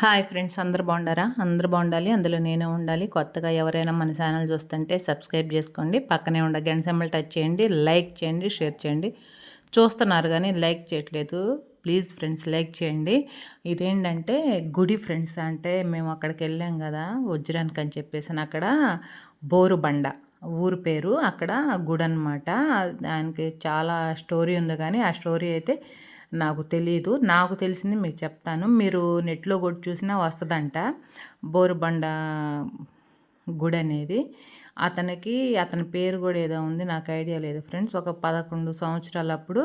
Hi friends అందరు బాగుండారా? అందరు బాగుండాలి అందులో నేను ఉండాలి. కొత్తగా ఎవరైనా మన ఛానల్ చూస్తుంటే సబ్స్క్రైబ్ చేసుకోండి. పక్కనే ఉండ గంట సెంబల్ టచ్ చేయండి లైక్ చేయండి షేర్ చేయండి. చూస్తున్నారు కానీ లైక్ చేయట్లేదు. ప్లీజ్ ఫ్రెండ్స్ లైక్ చేయండి. ఇదేంటంటే గుడి ఫ్రెండ్స్ అంటే మేము అక్కడికి వెళ్ళాం కదా వజ్రానికి అని చెప్పేసి అక్కడ బోరు బండ ఊరు పేరు. అక్కడ గుడి అనమాట దానికి చాలా స్టోరీ ఉంది కానీ ఆ స్టోరీ అయితే నాకు తెలియదు నాకు తెలిసింది మీకు చెప్తాను. మీరు నెట్లో కూడా చూసినా వస్తుందంట. బోరుబండ గుడి అనేది అతనికి అతని పేరు కూడా ఏదో ఉంది. నాకు ఐడియా లేదు ఫ్రెండ్స్. ఒక పదకొండు సంవత్సరాలప్పుడు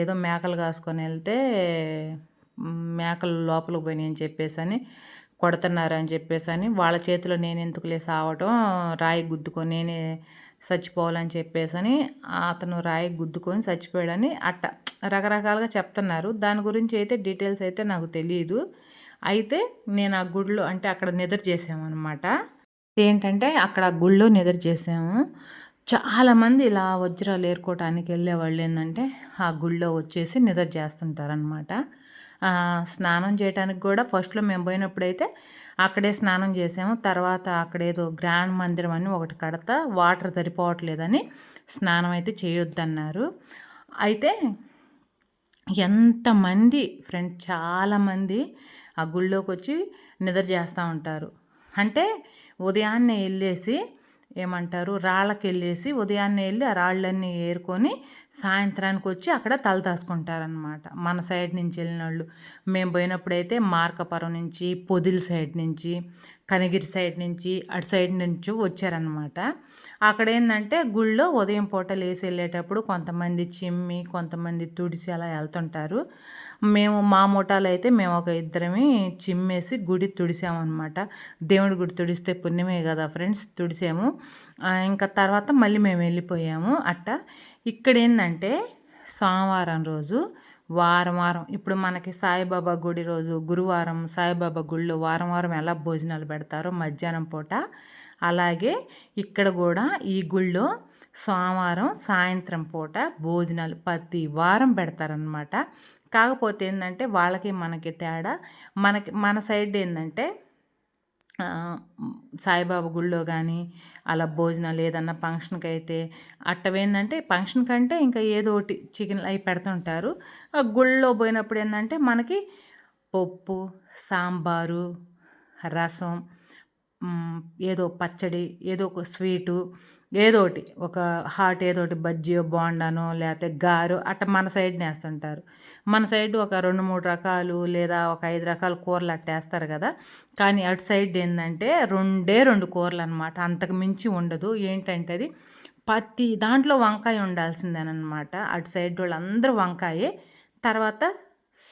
ఏదో మేకలు కాసుకొని వెళ్తే మేకలు లోపలికి పోయినాయని అని చెప్పేసి అని కొడుతున్నారు అని చెప్పేసి అని వాళ్ళ చేతిలో నేను ఎందుకు లేసి ఆవటం రాయి గుద్దుకొని నేనే చచ్చిపోవాలని చెప్పేసి అని అతను రాయి గుద్దుకొని చచ్చిపోయాడని అట్ట రకరకాలుగా చెప్తున్నారు. దాని గురించి అయితే డీటెయిల్స్ అయితే నాకు తెలియదు అయితే నేను ఆ గుడిలో అంటే అక్కడ నిద్ర చేసామన్నమాట ఏంటంటే అక్కడ గుళ్ళో నిద్ర చేసాము చాలామంది ఇలా వజ్రాలు ఏరుకోవటానికి వెళ్ళేవాళ్ళు ఏంటంటే ఆ గుళ్ళో వచ్చేసి నిద్ర చేస్తుంటారనమాట స్నానం చేయడానికి కూడా ఫస్ట్లో మేము పోయినప్పుడైతే అక్కడే స్నానం చేసాము. తర్వాత అక్కడేదో గ్రాండ్ మందిరం అని ఒకటి కడతా వాటర్ సరిపోవట్లేదని స్నానం అయితే చేయొద్దన్నారు. అయితే ఎంతమంది ఫ్రెండ్ చాలామంది ఆ గుళ్ళోకి వచ్చి నిద్ర చేస్తూ ఉంటారు. అంటే ఉదయాన్నే వెళ్ళేసి ఏమంటారు? రాళ్ళకి వెళ్ళేసి ఉదయాన్నే వెళ్ళి ఆ రాళ్ళన్నీ ఏరుకొని సాయంత్రానికి వచ్చి అక్కడ తల దాసుకుంటారనమాట మన సైడ్ నుంచి వెళ్ళిన వాళ్ళు మేము పోయినప్పుడైతే మార్కపురం నుంచి పొదిలి సైడ్ నుంచి కనిగిరి సైడ్ నుంచి అటు సైడ్ నుంచి వచ్చారనమాట అక్కడ ఏంటంటే గుళ్ళో ఉదయం పూట లేసి వెళ్ళేటప్పుడు కొంతమంది చిమ్మి కొంతమంది తుడిసి అలా వెళ్తుంటారు. మేము మా ముఠాలో అయితే మేము ఒక ఇద్దరమే చిమ్మేసి గుడి తుడిసామన్నమాట. దేవుడి గుడి తుడిస్తే పుణ్యమే కదా ఫ్రెండ్స్ తుడిసాము. ఇంకా తర్వాత మళ్ళీ మేము వెళ్ళిపోయాము అట్ట. ఇక్కడ ఏంటంటే సోమవారం రోజు వారం వారం. ఇప్పుడు మనకి సాయిబాబా గుడి రోజు గురువారం సాయిబాబా గుళ్ళు వారం వారం ఎలా భోజనాలు పెడతారో మధ్యాహ్నం పూట. అలాగే ఇక్కడ కూడా ఈ గుళ్ళో సోమవారం సాయంత్రం పూట భోజనాలు ప్రతి వారం పెడతారనమాట కాకపోతే ఏంటంటే వాళ్ళకి మనకి తేడా మనకి మన సైడ్ ఏంటంటే సాయిబాబా గుళ్ళో కానీ అలా భోజనాలు ఏదన్నా ఫంక్షన్కి అయితే అట్టవేందంటే ఫంక్షన్ కంటే ఇంకా ఏదో ఒకటి చికెన్ అవి పెడుతుంటారు. గుళ్ళో పోయినప్పుడు ఏంటంటే మనకి పప్పు సాంబారు రసం ఏదో పచ్చడి ఏదో ఒక స్వీటు ఏదో ఒకటి ఒక హాట్ ఏదో ఒకటి బజ్జీయో బోండానో లేకపోతే గారు అట్ట మన సైడ్ వేస్తుంటారు మన సైడ్ ఒక రెండు మూడు రకాలు లేదా ఒక ఐదు రకాల కూరలు అట్టేస్తారు కదా. కానీ అటు సైడ్ ఏంటంటే రెండే రెండు కూరలు అనమాట అంతకు మించి ఉండదు. ఏంటంటే అది ప్రతి దాంట్లో వంకాయ ఉండాల్సిందేనమాట అటు సైడ్ వాళ్ళందరూ వంకాయే. తర్వాత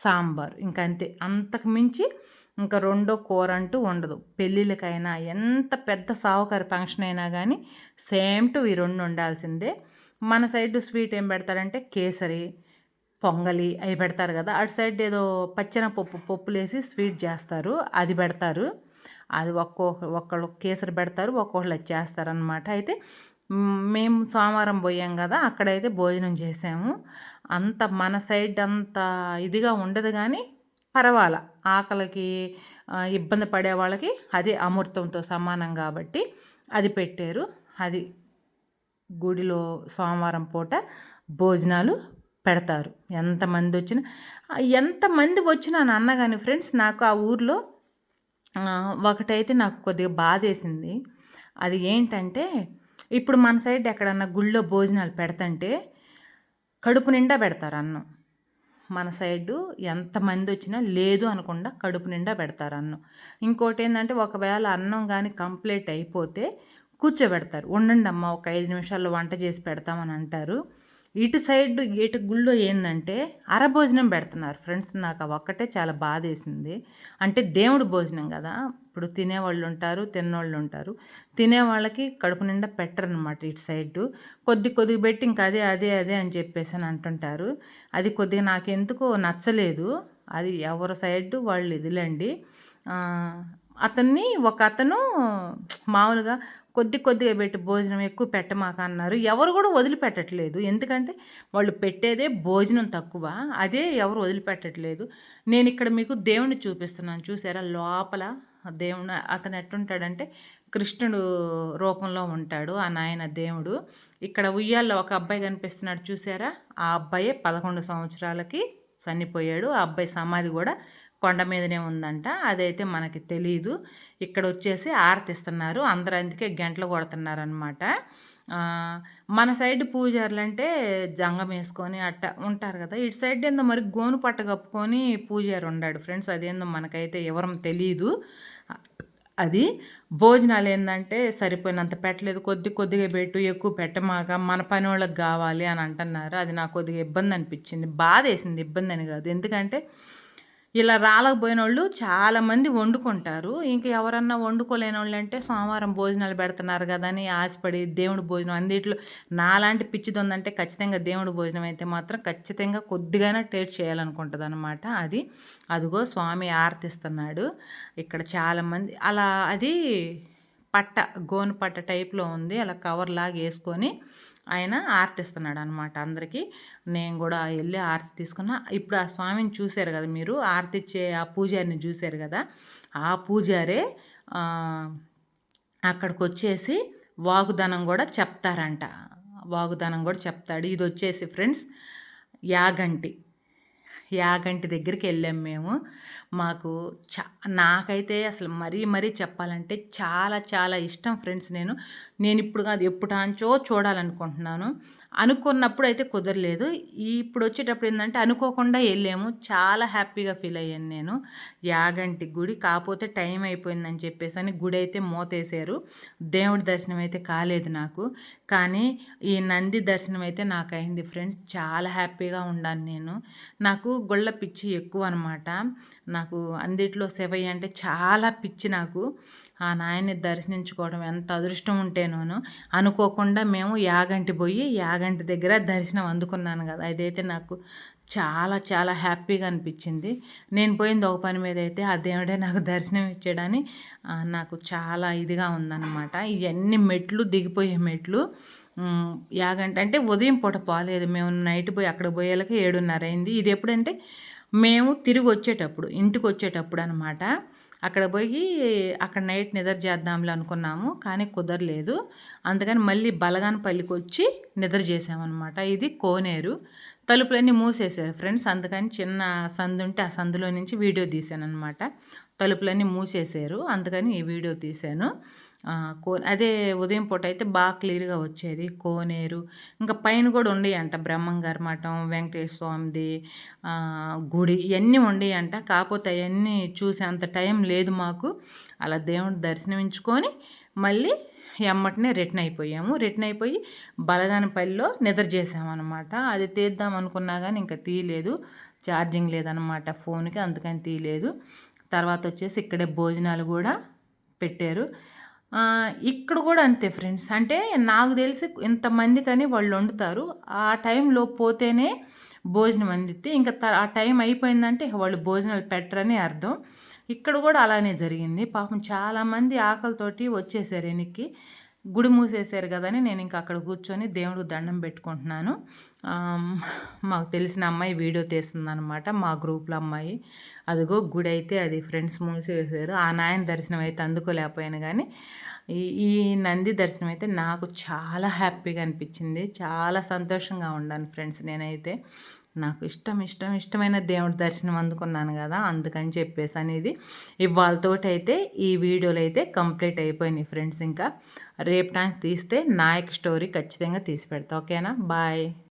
సాంబార్. ఇంకంతే అంతకు మించి ఇంకా రెండో కూర అంటూ ఉండదు. పెళ్ళిళ్ళకైనా ఎంత పెద్ద సావుకారి ఫంక్షన్ అయినా కానీ సేమ్ టు ఈ రెండు ఉండాల్సిందే. మన సైడ్ స్వీట్ ఏం పెడతారంటే కేసరి పొంగలి అవి పెడతారు కదా అటు సైడ్ ఏదో పచ్చన పప్పు పప్పులేసి స్వీట్ చేస్తారు అది పెడతారు. అది ఒక్కొక్క ఒక్కళ్ళు కేసరి పెడతారు ఒక్కొక్కళ్ళు చేస్తారు చేస్తారనమాట అయితే మేము సోమవారం పోయాం కదా అక్కడైతే భోజనం చేసాము. అంత మన సైడ్ అంత ఇదిగా ఉండదు కానీ పర్వాలా. ఆకలికి ఇబ్బంది పడే వాళ్ళకి అది అమృతంతో సమానం కాబట్టి అది పెట్టారు. అది గుడిలో సోమవారం పూట భోజనాలు పెడతారు. ఎంతమంది వచ్చినా ఎంతమంది వచ్చినా అన్న కానీ ఫ్రెండ్స్ నాకు ఆ ఊర్లో ఒకటైతే నాకు కొద్దిగా బాధేసింది. అది ఏంటంటే ఇప్పుడు మన సైడ్ ఎక్కడన్నా గుళ్ళో భోజనాలు పెడతంటే కడుపు నిండా పెడతారు అన్నం. మన సైడు ఎంతమంది వచ్చినా లేదు అనకుండా కడుపు నిండా పెడతారు అన్నం. ఇంకోటి ఏంటంటే ఒకవేళ అన్నం కానీ కంప్లీట్ అయిపోతే కూర్చోబెడతారు. ఉండండి అమ్మ ఒక ఐదు నిమిషాల్లో వంట చేసి పెడతామని అంటారు. ఇటు సైడ్ ఇటు గుళ్ళో ఏంటంటే అరభోజనం పెడుతున్నారు. ఫ్రెండ్స్ నాకు ఒక్కటే చాలా బాధ వేసింది అంటే దేవుడు భోజనం కదా. ఇప్పుడు తినేవాళ్ళు ఉంటారు తిన్నోళ్ళు ఉంటారు. తినేవాళ్ళకి కడుపు నిండా పెట్టరనమాట ఇటు సైడ్. కొద్ది కొద్దిగా పెట్టి ఇంకా అదే అదే అదే అని చెప్పేసి అని అంటుంటారు. అది కొద్దిగా నాకు ఎందుకో నచ్చలేదు. అది ఎవరి సైడ్ వాళ్ళు ఇదిలేండి. అతన్ని ఒక అతను మామూలుగా కొద్ది కొద్దిగా పెట్టి భోజనం ఎక్కువ పెట్టమాక అన్నారు. ఎవరు కూడా వదిలిపెట్టట్లేదు. ఎందుకంటే వాళ్ళు పెట్టేదే భోజనం తక్కువ. అదే ఎవరు వదిలిపెట్టట్లేదు. నేను ఇక్కడ మీకు దేవుని చూపిస్తున్నాను. చూసారా? లోపల దేవుడు అతను ఎట్టుంటాడంటే కృష్ణుడు రూపంలో ఉంటాడు ఆ నాయన దేవుడు. ఇక్కడ ఉయ్యాల్లో ఒక అబ్బాయి కనిపిస్తున్నాడు. చూసారా? ఆ అబ్బాయి పదకొండు సంవత్సరాలకి చనిపోయాడు. ఆ అబ్బాయి సమాధి కూడా కొండ మీదనే ఉందంట. అదైతే మనకి తెలియదు ఇక్కడ వచ్చేసి ఆరతిస్తున్నారు. అందరూ అందుకే గంటలు కొడుతున్నారనమాట మన సైడ్ పూజారులు అంటే జంగం వేసుకొని అట్ట ఉంటారు కదా. ఇటు సైడ్ ఏందో మరి గోను పట్ట కప్పుకొని పూజారు ఉన్నాడు ఫ్రెండ్స్. అదేందో మనకైతే ఎవరం తెలియదు అది భోజనాలు ఏంటంటే సరిపోయినంత పెట్టలేదు. కొద్ది కొద్దిగా పెట్టు ఎక్కువ పెట్టమాక మన పని వాళ్ళకి కావాలి అని అంటున్నారు. అది నాకు కొద్దిగా ఇబ్బంది అనిపించింది. బాధ వేసింది ఇబ్బంది అని కాదు. ఎందుకంటే ఇలా రాలకపోయిన వాళ్ళు చాలామంది వండుకుంటారు. ఇంక ఎవరన్నా వండుకోలేని వాళ్ళు అంటే సోమవారం భోజనాలు పెడుతున్నారు కదా అని ఆశపడి దేవుడి భోజనం అన్నిట్లో నాలాంటి పిచ్చిది ఉందంటే ఖచ్చితంగా దేవుడి భోజనం అయితే మాత్రం ఖచ్చితంగా కొద్దిగానే టేస్ట్ చేయాలనుకుంటుంది అనమాట అది. అదిగో స్వామి ఆర్తిస్తున్నాడు. ఇక్కడ చాలామంది అలా అది పట్ట గోను పట్ట టైప్లో ఉంది. అలా కవర్ లాగా వేసుకొని ఆయన ఆర్తిస్తున్నాడు అనమాట అందరికీ. నేను కూడా వెళ్ళి ఆర్తి తీసుకున్నా. ఇప్పుడు ఆ స్వామిని చూశారు కదా మీరు? ఆర్తి ఇచ్చే ఆ పూజారిని చూశారు కదా? ఆ పూజారే అక్కడికి వచ్చేసి వాగుదనం కూడా చెప్తారంట. వాగుదనం కూడా చెప్తాడు. ఇది వచ్చేసి ఫ్రెండ్స్ యాగంటి. యాగంటి దగ్గరికి వెళ్ళాం మేము. మాకు చా నాకైతే అసలు మరీ మరీ చెప్పాలంటే చాలా చాలా ఇష్టం ఫ్రెండ్స్ నేను. నేను ఇప్పుడు కాదు ఎప్పుడాంచో చూడాలనుకుంటున్నాను. అనుకున్నప్పుడు అయితే కుదరలేదు. ఇప్పుడు వచ్చేటప్పుడు ఏంటంటే అనుకోకుండా వెళ్ళాము. చాలా హ్యాపీగా ఫీల్ అయ్యాను నేను. యాగంటి గుడి కాకపోతే టైం అయిపోయిందని చెప్పేసి అని గుడి అయితే మోతేశారు. దేవుడి దర్శనం అయితే కాలేదు నాకు. కానీ ఈ నంది దర్శనం అయితే నాకు అయింది ఫ్రెండ్స్. చాలా హ్యాపీగా ఉన్నాను నేను. నాకు గొళ్ళ పిచ్చి ఎక్కువ అనమాట నాకు అందిట్లో శివయ్య అంటే చాలా పిచ్చి నాకు. ఆ నాయన్ని దర్శించుకోవడం ఎంత అదృష్టం ఉంటేనోను అనుకోకుండా మేము యాగంటి పోయి యాగంటి దగ్గర దర్శనం అందుకున్నాను కదా. అదైతే నాకు చాలా చాలా హ్యాపీగా అనిపించింది. నేను పోయింది ఒక పని మీద అయితే ఆ దేవుడే నాకు దర్శనం ఇచ్చాడని నాకు చాలా ఇదిగా ఉందన్నమాట. ఇవన్నీ మెట్లు దిగిపోయే మెట్లు. యాగంట అంటే ఉదయం పూట పోలేదు. మేము నైట్ పోయి అక్కడ పోయేలకి ఏడున్నర అయింది. ఇది ఎప్పుడంటే మేము తిరిగి వచ్చేటప్పుడు ఇంటికి వచ్చేటప్పుడు అనమాట అక్కడ పోయి అక్కడ నైట్ నిద్ర చేద్దాంలే అనుకున్నాము కానీ కుదరలేదు. అందుకని మళ్ళీ బలగానపల్లికి వచ్చి నిద్ర చేసామన్నమాట ఇది కోనేరు. తలుపులన్నీ మూసేసారు ఫ్రెండ్స్ అందుకని చిన్న సందు ఉంటే ఆ సందులో నుంచి వీడియో తీశాను అనమాట తలుపులన్నీ మూసేశారు అందుకని ఈ వీడియో తీశాను. కో అదే ఉదయం పూట అయితే బాగా క్లియర్గా వచ్చేది. కోనేరు. ఇంకా పైన కూడా ఉండేయంట బ్రహ్మంగారి మఠం వెంకటేశ్వర స్వామిది గుడి ఇవన్నీ ఉండేయంట. కాకపోతే అవన్నీ చూసే అంత టైం లేదు మాకు. అలా దేవుని దర్శనమించుకొని మళ్ళీ ఎమ్మటనే రిటర్న్ అయిపోయాము. రిటర్న్ అయిపోయి బలగానపల్లిలో నిద్ర చేసామన్నమాట అది తీద్దాం అనుకున్నా కానీ ఇంకా తీయలేదు. ఛార్జింగ్ లేదనమాట ఫోన్కి అందుకని తీయలేదు. తర్వాత వచ్చేసి ఇక్కడే భోజనాలు కూడా పెట్టారు. ఇక్కడ కూడా అంతే ఫ్రెండ్స్. అంటే నాకు తెలిసి ఇంతమందికని వాళ్ళు వండుతారు. ఆ టైంలో పోతేనే భోజనం అందితే ఇంకా ఆ టైం అయిపోయిందంటే వాళ్ళు భోజనాలు పెట్టరని అర్థం. ఇక్కడ కూడా అలానే జరిగింది. పాపం చాలామంది ఆకలితోటి వచ్చేసారు వెనక్కి. గుడి మూసేశారు కదని నేను ఇంకా అక్కడ కూర్చొని దేవుడు దండం పెట్టుకుంటున్నాను. మాకు తెలిసిన అమ్మాయి వీడియో తీస్తుందనమాట మా గ్రూప్లో అమ్మాయి. అదిగో గుడి అయితే అది ఫ్రెండ్స్ మూసేసారు ఆ నాయన దర్శనం అయితే అందుకోలేకపోయాను కానీ ఈ ఈ నంది దర్శనం అయితే నాకు చాలా హ్యాపీగా అనిపించింది. చాలా సంతోషంగా ఉన్నాను ఫ్రెండ్స్ నేనైతే. నాకు ఇష్టం ఇష్టం ఇష్టమైన దేవుడి దర్శనం అందుకున్నాను కదా అందుకని చెప్పేసి అనేది ఇవాళతోటి అయితే ఈ వీడియోలు అయితే కంప్లీట్ అయిపోయినాయి ఫ్రెండ్స్ ఇంకా. రేపు టైం తీస్తే నాయక్ స్టోరీ ఖచ్చితంగా తీసి పెడతా ఓకేనా? బాయ్.